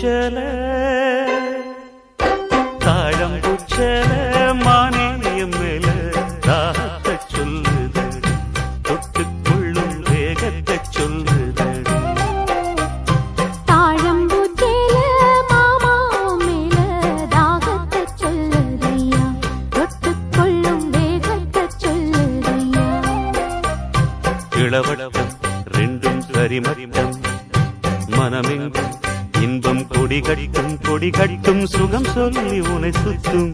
தாழம்பூச்சல தாழம்பூச்சல மானியம் மேல தாகத்தை சொல்லுதடி தொட்டுக்கொள்ளும் வேகத்தை சொல்லுதடி. தாழம்பூச்சேல மாமா மேல தாகத்தை சொல்லுதையா? தொட்டுக்கொள்ளும் வேகத்தை சொல்லுதையா? இளவட்டம் ரெண்டும் சரிமட்டம் மனமெங்கும் இன்பம் கொடி கட்டும் கொடி கட்டும் சுகம் சொல்லி உனை சுத்தும்.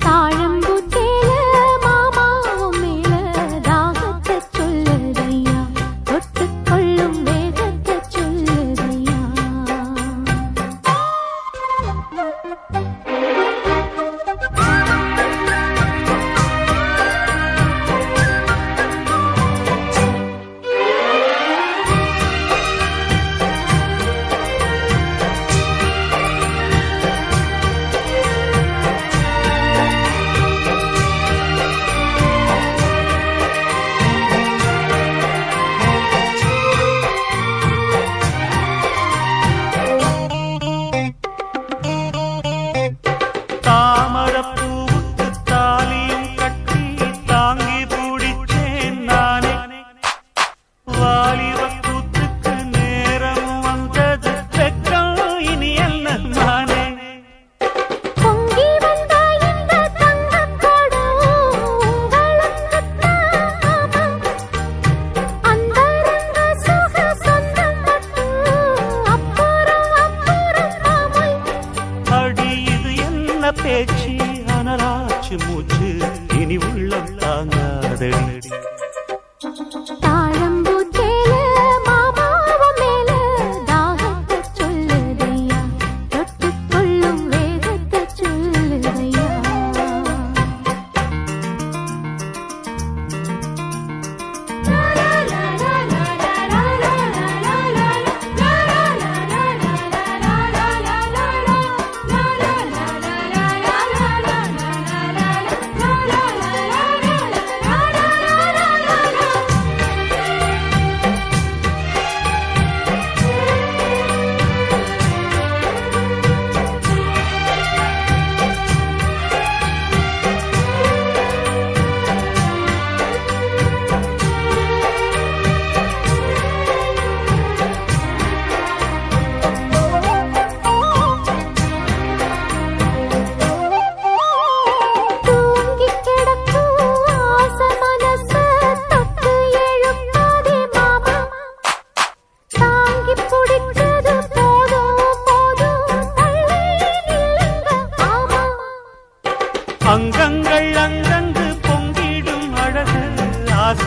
அனலாச்சு மூச்சு இனி உள்ளம் தாங்காதடி தாழம்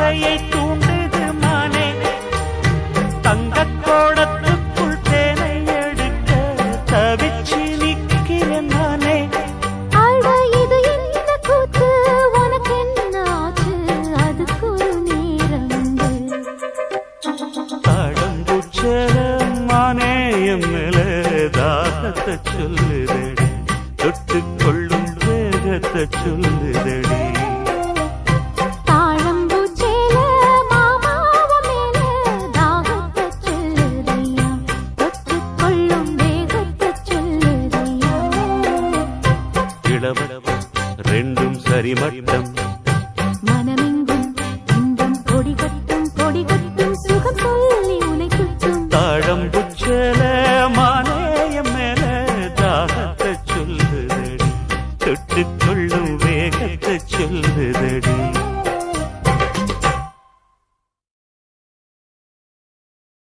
ஆசையை தூண்டுது மானே. தங்கக் கோடத்துக்குள் தேனை எடுக்க தவிச்சு ஒரு நேரண்டு தாழம்பூச்சரமானே என் மேல தாகத்தை சொல்லுதடி. தொட்டுக்கொள்ளும் வேகத்தை சொல்லுதடி. இளவளவ ரெண்டும் சரிமட்டம். மனமெங்கும் இன்பம் கொடி கட்டும் கொடி கட்டும் சுகம் சொல்லி உனை குத்தும் தாழம்புச்சல மானேயம் மேல தாகத்தை சொல்லுதடி. தொட்டுக்கொள்ளும் வேகத்தை சொல்லுதடி.